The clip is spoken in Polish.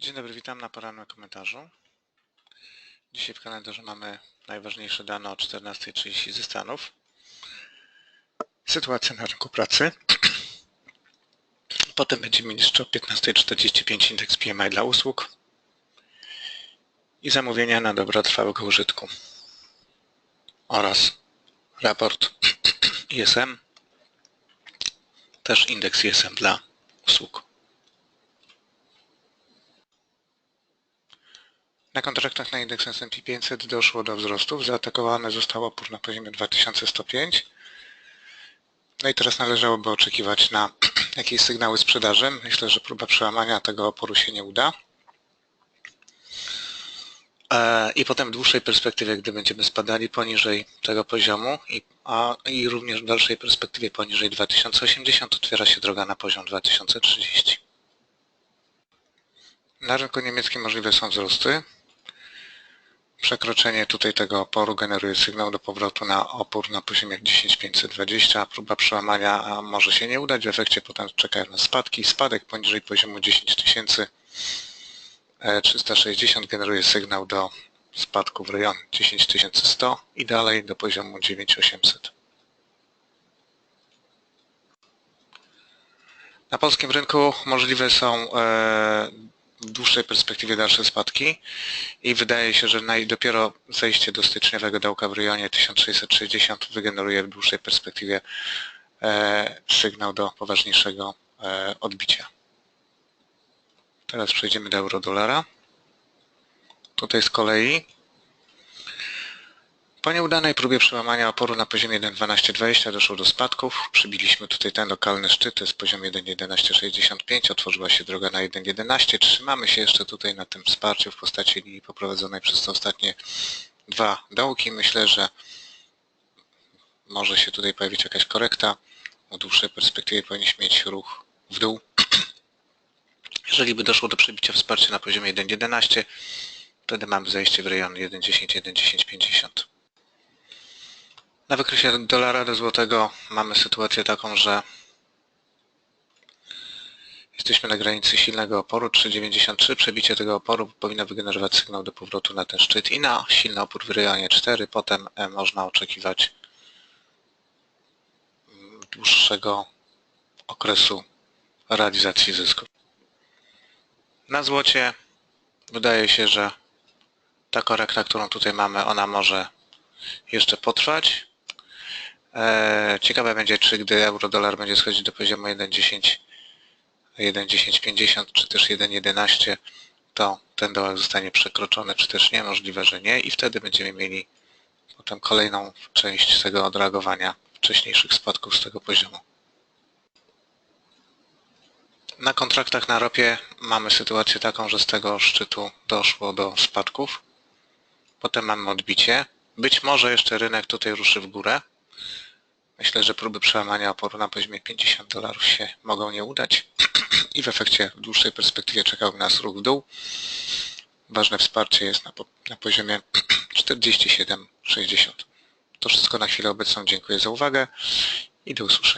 Dzień dobry, witam na porannym komentarzu. Dzisiaj w kalendarzu mamy najważniejsze dane o 14.30 ze Stanów. Sytuacja na rynku pracy. Potem będziemy jeszcze o 15.45 indeks PMI dla usług i zamówienia na dobra trwałego użytku oraz raport ISM, też indeks ISM dla usług. Na kontraktach na indeks S&P 500 doszło do wzrostów. Zaatakowane został opór na poziomie 2105. No i teraz należałoby oczekiwać na jakieś sygnały sprzedaży. Myślę, że próba przełamania tego oporu się nie uda. E, I potem w dłuższej perspektywie, gdy będziemy spadali poniżej tego poziomu i, a, i również w dalszej perspektywie poniżej 2080 otwiera się droga na poziom 2030. Na rynku niemieckim możliwe są wzrosty. Przekroczenie tutaj tego oporu generuje sygnał do powrotu na opór na poziomie 10520. Próba przełamania może się nie udać. W efekcie potem czekają nas spadki. Spadek poniżej poziomu 10360 generuje sygnał do spadku w rejon 10100 i dalej do poziomu 9800. Na polskim rynku możliwe są e, w dłuższej perspektywie dalsze spadki i wydaje się, że dopiero zejście do styczniowego dołka w rejonie 1660 wygeneruje w dłuższej perspektywie e, sygnał do poważniejszego e, odbicia. Teraz przejdziemy do euro-dolara. Tutaj z kolei po nieudanej próbie przełamania oporu na poziomie 1.1220 doszło do spadków. Przybiliśmy tutaj ten lokalny szczyt, to jest poziom 1.1165, otworzyła się droga na 1.11. Trzymamy się jeszcze tutaj na tym wsparciu w postaci linii poprowadzonej przez te ostatnie dwa dołki. Myślę, że może się tutaj pojawić jakaś korekta. W dłuższej perspektywie powinniśmy mieć ruch w dół. Jeżeli by doszło do przebicia wsparcia na poziomie 1.11, wtedy mamy zejście w rejon 1.10, 1.1050. Na wykresie dolara do złotego mamy sytuację taką, że jesteśmy na granicy silnego oporu 3,93. Przebicie tego oporu powinno wygenerować sygnał do powrotu na ten szczyt i na silny opór w rejonie 4. Potem e, można oczekiwać dłuższego okresu realizacji zysku. Na złocie wydaje się, że ta korekta, którą tutaj mamy, ona może jeszcze potrwać. E, Ciekawe będzie, czy gdy euro-dolar będzie schodzić do poziomu 1.10, 1.1050 czy też 1.11, to ten dolar zostanie przekroczony, czy też nie, możliwe, że nie i wtedy będziemy mieli potem kolejną część tego odreagowania wcześniejszych spadków z tego poziomu. Na kontraktach na ropie mamy sytuację taką, że z tego szczytu doszło do spadków. Potem mamy odbicie. Być może jeszcze rynek tutaj ruszy w górę. Myślę, że próby przełamania oporu na poziomie 50 dolarów się mogą nie udać i w efekcie w dłuższej perspektywie czekałby nas ruch w dół. Ważne wsparcie jest na, na poziomie 47,60. To wszystko na chwilę obecną. Dziękuję za uwagę i do usłyszenia.